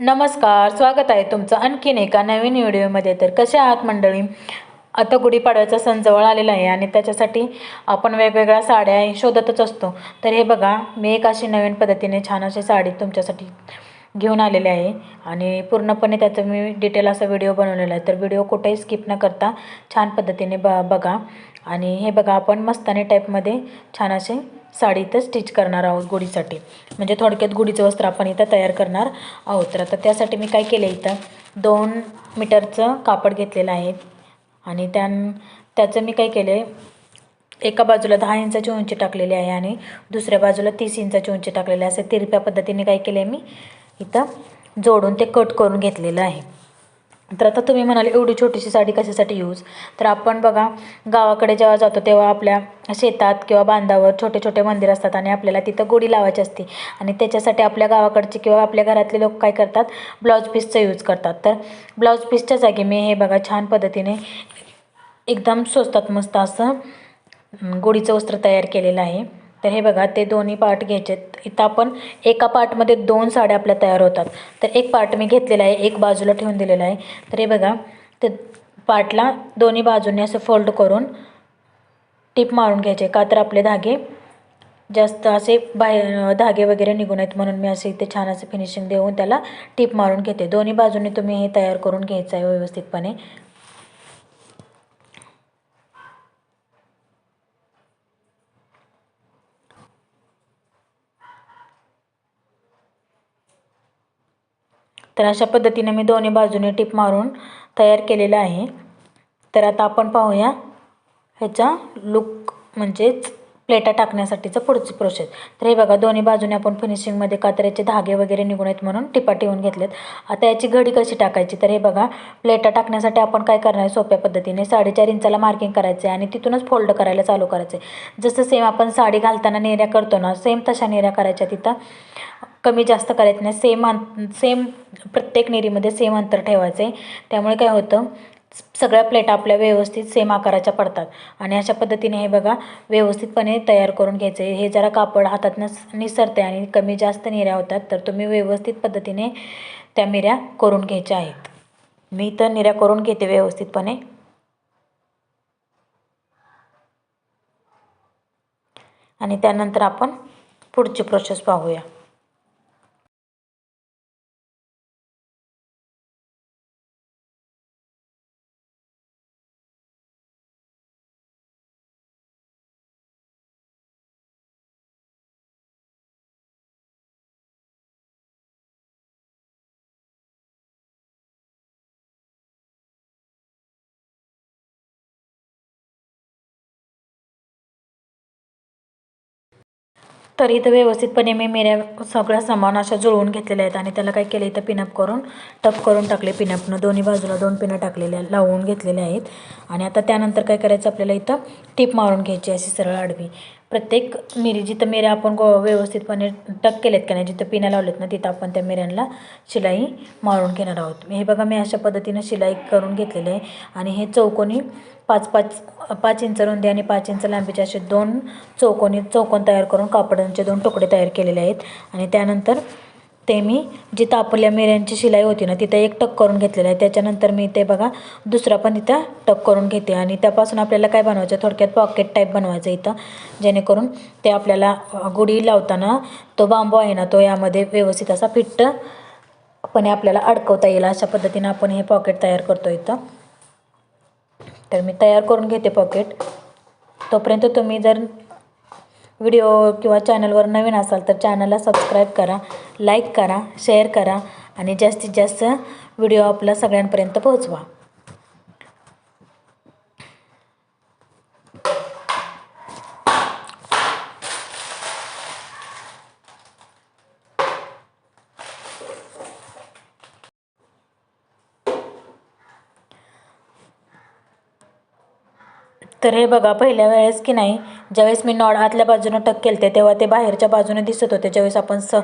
नमस्कार स्वागत आहे तुमचं आणखीन एका नवीन व्हिडिओमध्ये. तर कसे आहात मंडळी? आता गुढीपाडव्याचा सण जवळ आलेला आहे आणि त्याच्यासाठी आपण वेगवेगळ्या साड्या शोधतच असतो. तर हे बघा मी एक अशी नवीन पद्धतीने छान अशी साडी तुमच्यासाठी घेऊन आलेले आहे आणि पूर्णपणे त्याचं मी डिटेल असा व्हिडिओ बनवलेला आहे. तर व्हिडिओ कुठेही स्किप न करता छान पद्धतीने ब बघा. आणि हे बघा आपण मस्तानी टाईपमध्ये छान असे साडी इथं स्टिच करणार आहोत गुढीसाठी. म्हणजे थोडक्यात गुढीचं वस्त्र आपण इथं तयार करणार आहोत. तर आता त्यासाठी मी काय केलं इथं? दोन मीटरचं कापड घेतलेलं आहे. आणि त्या त्याचं मी काय केलं आहे एका बाजूला दहा इंचाची उंची टाकलेली आहे आणि दुसऱ्या बाजूला तीस इंचाची उंची टाकलेली आहे. असं तिरप्या पद्धतीने काय केलं आहे मी? इथं जोडून ते कट करून घेतलेलं आहे. तर आता तुम्ही म्हणाल एवढी छोटीशी साडी कशासाठी यूज तर आपण बघा गावाकडे जेव्हा जातो तेव्हा आपल्या शेतात किंवा बांधावर छोटे छोटे मंदिर असतात आणि आपल्याला तिथं गुढी लावायची असते. आणि त्याच्यासाठी आपल्या गावाकडचे किंवा आपल्या घरातले लोक काय करतात? ब्लाऊज पीसचा यूज करतात. तर ब्लाऊज पीसच्या जागी मी हे बघा छान पद्धतीने एकदम स्वस्तात मस्त असं गुढीचं वस्त्र तयार केलेलं आहे. तर हे बघा ते दोन्ही पार्ट घ्यायचेत. इथं आपण एका पार्टमध्ये दोन साड्या आपल्या तयार होतात. तर एक पार्ट मी घेतलेला आहे एक बाजूला ठेवून दिलेला आहे. तर हे बघा ते पार्टला दोन्ही बाजूने असं फोल्ड करून टिप मारून घ्यायचे. का तर आपले धागे जास्त असे बाहेर धागे वगैरे निघून आहेत म्हणून मी असे इथे छान असं फिनिशिंग देऊन त्याला टिप मारून घेते. दोन्ही बाजूने तुम्ही हे तयार करून घ्यायचं आहे व्यवस्थितपणे. तर अशा पद्धतीने मी दोन्ही बाजूने टिप मारून तयार केलेलं आहे. तर आता आपण पाहूया ह्याचा लुक म्हणजेच प्लेटा टाकण्यासाठीचं पुढची प्रोसेस तर हे बघा दोन्ही बाजूने आपण फिनिशिंगमध्ये कात्र्याचे धागे वगैरे निघून आहेत म्हणून टिपा ठेवून घेतलेत. आता याची घडी कशी टाकायची? तर हे बघा प्लेटा टाकण्यासाठी आपण काय करणार आहे? सोप्या पद्धतीने साडेचार इंचाला मार्किंग करायचं आहे आणि तिथूनच फोल्ड करायला चालू करायचं आहे. जसं सेम आपण साडी घालताना नेऱ्या करतो ना सेम तशा नेऱ्या करायच्या तिथं. कमी जास्त करायचं नाही. सेम अं सेम प्रत्येक नेरीमध्ये सेम अंतर ठेवायचं. आहे त्यामुळे काय होतं सगळ्या प्लेटा आपल्या व्यवस्थित सेम आकाराच्या पडतात. आणि अशा पद्धतीने हे बघा व्यवस्थितपणे तयार करून घ्यायचं. हे जरा कापड हातातनं निसरते आणि कमी जास्त निऱ्या होतात तर तुम्ही व्यवस्थित पद्धतीने त्या मिऱ्या करून घ्यायच्या आहेत. मी तर निऱ्या करून घेते व्यवस्थितपणे. आणि त्यानंतर आपण पुढची प्रोसेस पाहूया. तर इथं व्यवस्थितपणे मी मिऱ्या सगळ्या सामान अशा जुळवून घेतलेल्या आहेत आणि त्याला काय केलं इथं पिनअप करून टप करून टाकले पिनअपनं. दोन्ही बाजूला दोन पिनं टाकलेल्या लावून घेतलेल्या आहेत. आणि आता त्यानंतर काय करायचं आपल्याला इथं टिप मारून घ्यायची अशी सरळ आडवी. प्रत्येक मिरी जिथं मिऱ्या आपण गो व्यवस्थितपणे टक केलेत का नाही जिथं पिण्या लावलेत ना तिथं आपण त्या मिऱ्यांना शिलाई मारून घेणार आहोत. हे बघा मी अशा पद्धतीनं शिलाई करून घेतलेली आहे. आणि हे चौकोनी पाच पाच पाच इंच रुंदी आणि पाच इंच लांबीचे असे दोन चौकोनी चौकोन तयार करून कापडांचे दोन तुकडे तयार केलेले आहेत. आणि त्यानंतर ते मी जिथं आपल्या मिऱ्यांची शिलाई होती ना तिथं एक टक करून घेतलेलं आहे. त्याच्यानंतर मी ते बघा दुसरा पण तिथं टक करून घेते. आणि त्यापासून आपल्याला काय बनवायचं? थोडक्यात पॉकेट टाईप बनवायचं इथं. जेणेकरून ते आपल्याला गुढी लावताना तो बांबू आहे ना तो यामध्ये व्यवस्थित असा फिट्टपणे आपल्याला अडकवता येईल. अशा पद्धतीनं आपण हे पॉकेट तयार करतो इथं. तर मी तयार करून घेते पॉकेट तोपर्यंत तुम्ही जर व्हिडिओ किंवा चॅनलवर नवीन असाल तर चॅनलला सबस्क्राईब करा लाईक करा शेअर करा आणि जास्तीत जास्त व्हिडिओ आपला सगळ्यांपर्यंत पोहोचवा. तर हे बघा पहिल्या वेळेस की नाही ज्यावेळेस मी नॉड आतल्या बाजूनं टक केलते तेव्हा ते बाहेरच्या बाजूने दिसत होते. ज्यावेळेस आपण स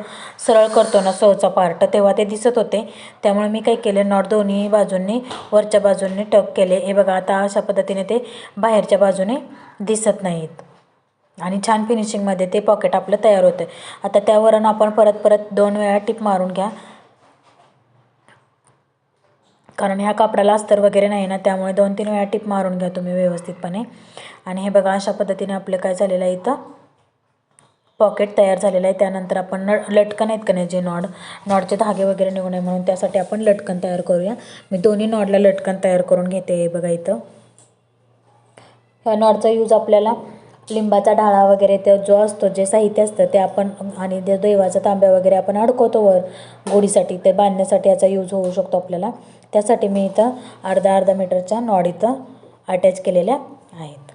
सरळ करतो ना सहचा पार्ट तेव्हा ते दिसत होते. त्यामुळे मी काय केले नॉट दोन्ही बाजूंनी वरच्या बाजूंनी टक केले. हे बघा आता अशा पद्धतीने ते बाहेरच्या बाजूने दिसत नाहीत. आणि छान फिनिशिंगमध्ये ते पॉकेट आपलं तयार होतं. आता त्यावरून आपण परत परत दोन वेळा टिप मारून घ्या. कारण ह्या कापडाला अस्तर वगैरे नाही ना त्यामुळे दोन तीन वेळा टिप मारून घ्या तुम्ही व्यवस्थितपणे. आणि हे बघा अशा पद्धतीने आपलं काय झालेलं आहे इथं? पॉकेट तयार झालेलं आहे. त्यानंतर आपण न लटकन आहेत का नाही जे नॉड? नॉडचे धागे वगैरे निघू नये म्हणून त्यासाठी आपण लटकन तयार करूया. मी दोन्ही नॉडला लटकन तयार करून घेते हे बघा इथं. ह्या नॉडचा यूज आपल्याला लिंबाचा ढाळा वगैरे ते जो असतो जे साहित्य असतं ते आपण आणि ते देवाचा तांब्या वगैरे आपण अडकवतो वर गोडीसाठी ते बांधण्यासाठी याचा यूज होऊ शकतो आपल्याला. त्यासाठी मी इथं अर्धा अर्धा मीटरच्या नॉड इथं अटॅच केलेल्या आहेत.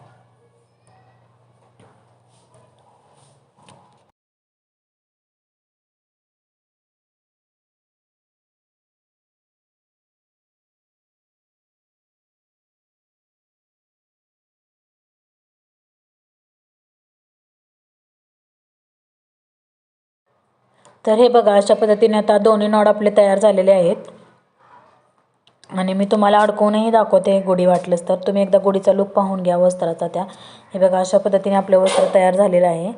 तर हे बघा अशा पद्धतीने आता दोन्ही नॉड आपले तयार झालेले आहेत. आणि मी तुम्हाला अडकवूनही दाखवते गुढी वाटलंच तर. तुम्ही एकदा गुढीचा लुक पाहून घ्या वस्त्राचा त्या. हे बघा अशा पद्धतीने आपलं वस्त्र तयार झालेलं आहे.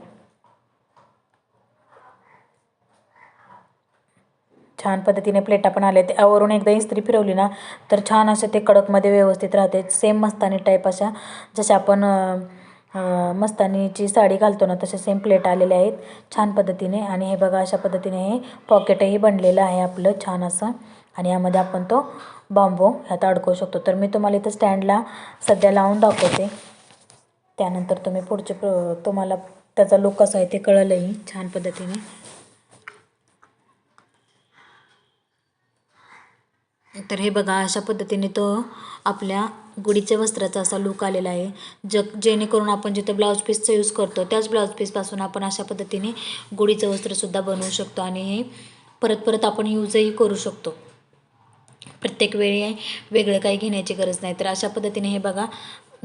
छान पद्धतीने प्लेटा पण आले ते वरून एकदा इस्त्री फिरवली ना तर छान असे ते कडकमध्ये व्यवस्थित राहते. सेम मस्तानी टाईप अशा जशा आपण मस्तानीची साडी घालतो ना तसे सेम प्लेट आलेले आहेत. छान पद्धतीने. आणि हे बघा अशा पद्धतीने हे पॉकेटही बनलेलं आहे आपलं. छान असं. आणि यामध्ये आपण तो बांबू ह्यात अडकवू शकतो. तर मी तुम्हाला इथं स्टँडला सध्या लावून दाखवते. त्यानंतर तुम्ही पुढचे प्र तुम्हाला त्याचा लुक कसा आहे ते कळलंही छान पद्धतीने. तर हे बघा अशा पद्धतीने तो आपल्या गुढीच्या वस्त्राचा असा लुक आलेला आहे. जग जेणेकरून आपण जिथं ब्लाऊज पीसचा यूज करतो त्याच ब्लाऊज पीसपासून आपण अशा पद्धतीने गुढीचं वस्त्रसुद्धा बनवू शकतो आणि हे परत परत आपण यूजही करू शकतो. प्रत्येक वेळी वेगळं काही घेण्याची गरज नाही. तर अशा पद्धतीने हे बघा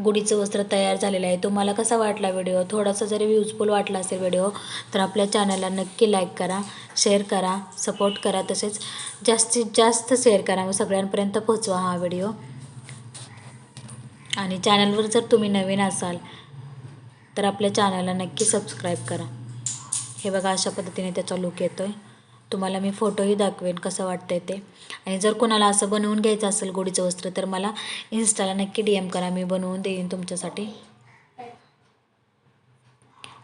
गुढीचं वस्त्र तयार झालेलं आहे. तुम्हाला कसा वाटला व्हिडिओ? थोडासा जरी युजफुल वाटला असेल व्हिडिओ तर आपल्या चॅनलला नक्की लाईक करा शेअर करा सपोर्ट करा. तसेच जास्तीत जास्त शेअर करा. व सगळ्यांपर्यंत पोहोचवा हा व्हिडिओ. आणि चॅनलवर जर तुम्ही नवीन असाल तर आपल्या चॅनलला नक्की सबस्क्राईब करा. हे बघा अशा पद्धतीने त्याचा लुक येतो आहे तुम्हाला मी फोटोही दाखवेन कसं वाटतंय ते. आणि जर कोणाला असं बनवून घ्यायचं असेल गोडीचं वस्त्र तर मला इन्स्टाला नक्की डी एम करा मी बनवून देईन तुमच्यासाठी.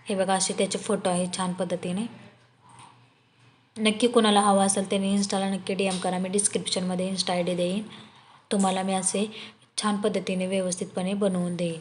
हे बघा असे त्याचे फोटो आहे छान पद्धतीने. नक्की कोणाला हवा असेल त्याने इन्स्टाला नक्की डी एम करा मी डिस्क्रिप्शनमध्ये इन्स्टा आय डी देईन. तुम्हाला मी असे छान पद्धतीने व्यवस्थितपणे बनवून देईन.